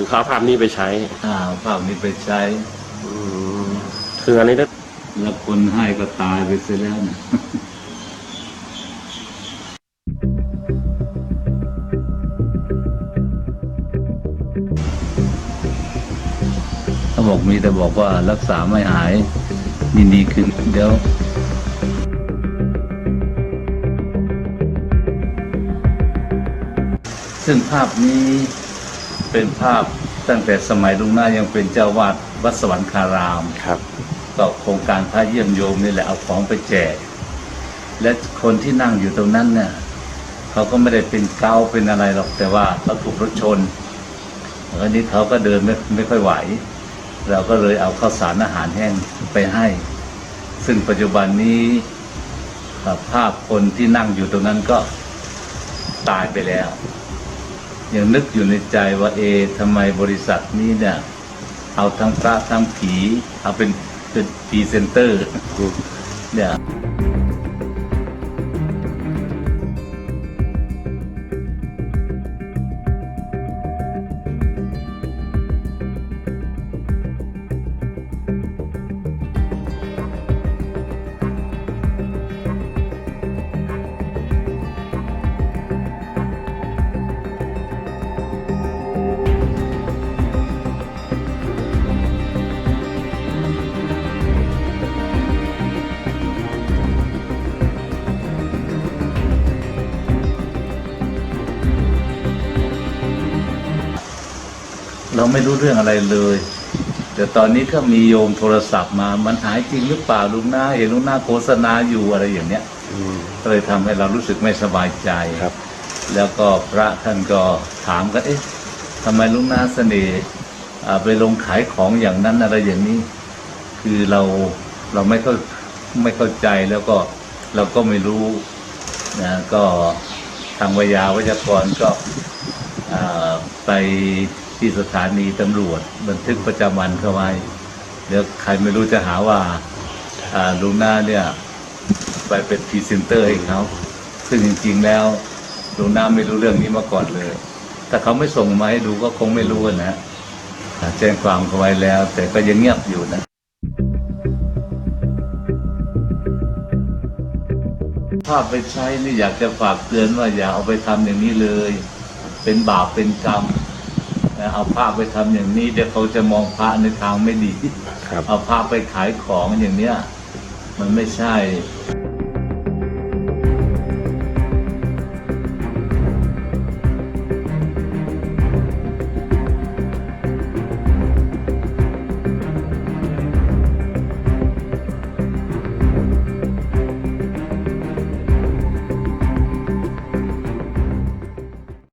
คือเขาเอาภาพนี้ไปใช้อ่าเอาภาพนี้ไปใช้ อืมคืออันนี้ได้แล้วคนให้ก็ตายไปเสียแล้วนะ เขาบอกมีแต่บอกว่ารักษาไม่หายนี่ดีขึ้นเดี๋ยว ซึ่งภาพนี้ เป็นภาพตั้งแต่สมัยลุงหน้ายังเป็นเจ้าวาดวัดสวรรคารามครับ ก็โครงการพระเยี่ยมโยมนี่แหละเอาของไปแจก และคนที่นั่งอยู่ตรงนั้นเนี่ยเขาก็ไม่ได้เป็นเกาเป็นอะไรหรอกแต่ว่าเขาถูกรถชนแล้วนี้เขาก็เดินไม่ไม่ค่อยไหว เราก็เลยเอาข้าวสารอาหารแห้งไปให้ ซึ่งปัจจุบันนี้อ่าภาพคนที่นั่งอยู่ตรงนั้นก็ตายไปแล้ว ยังนึกอยู่ในใจว่าเอทำไมบริษัทนี้เนี่ย เอาทั้งพระทั้งผี เอาเป็นเป็นพรีเซนเตอร์เนี่ย เราไม่รู้เรื่องอะไรเลย แต่ตอนนี้ก็มีโยมโทรศัพท์มา มันหายจริงหรือเปล่าลุงหน้าเห็นลุงหน้าโฆษณาอยู่อะไรอย่างเนี้ยอืมก็เลยทำให้เรารู้สึกไม่สบายใจครับ แล้วก็พระท่านก็ถามกันเอ๊ะทำไมลุงนาเสน่ห์อ่าไปลงขายของอย่างนั้นอะไรอย่างนี้ คือเราเราไม่เข้าไม่เข้าใจแล้วก็เราก็ไม่รู้นะก็ทางวิยาวิจกรก็อ่าไป ที่สถานีตำรวจ บันทึกประจำวันเข้าไว้เดี๋ยวใครไม่รู้จะหาว่าลุงนาเนี่ยไปเป็นพรีเซนเตอร์ให้เขาซึ่งจริง ๆ แล้วลุงน้าไม่รู้เรื่องนี้มาก่อนเลยถ้าเขาไม่ส่งมาให้ดูก็คงไม่รู้นะแจ้งความเขาไว้แล้ว แต่ก็ยังเงียบอยู่นะภาพไปใช้นี่อยากจะฝากเตือนว่าอย่าเอาไปทำอย่างนี้เลย เป็นบาปเป็นกรรม เอาภาพไปทำอย่างนี้เดี๋ยวเขาจะมองพระในทางไม่ดีครับเอาภาพไปขายของอย่างเนี้ยมันไม่ใช่ค